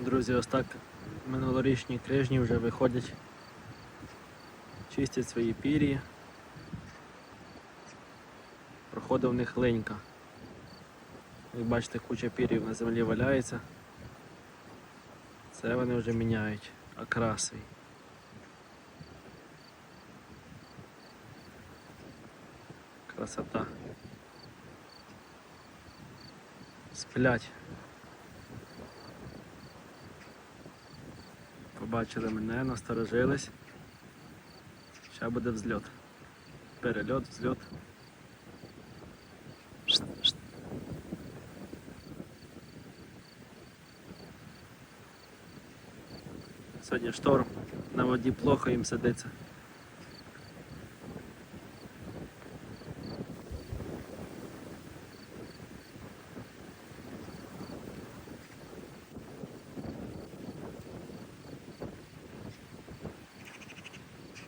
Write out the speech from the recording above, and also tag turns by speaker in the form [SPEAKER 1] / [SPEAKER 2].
[SPEAKER 1] Друзі, ось так минулорічні крижні вже виходять, чистять свої пір'ї. Проходить в них ленька. Як бачите, куча пір'їв на землі валяється. Це вони вже міняють окрас. Красота. Сплять. Побачили мене, насторожились. Ще буде взльот. Перельот, взльот. Сьогодні шторм, на воді плохо їм сидиться.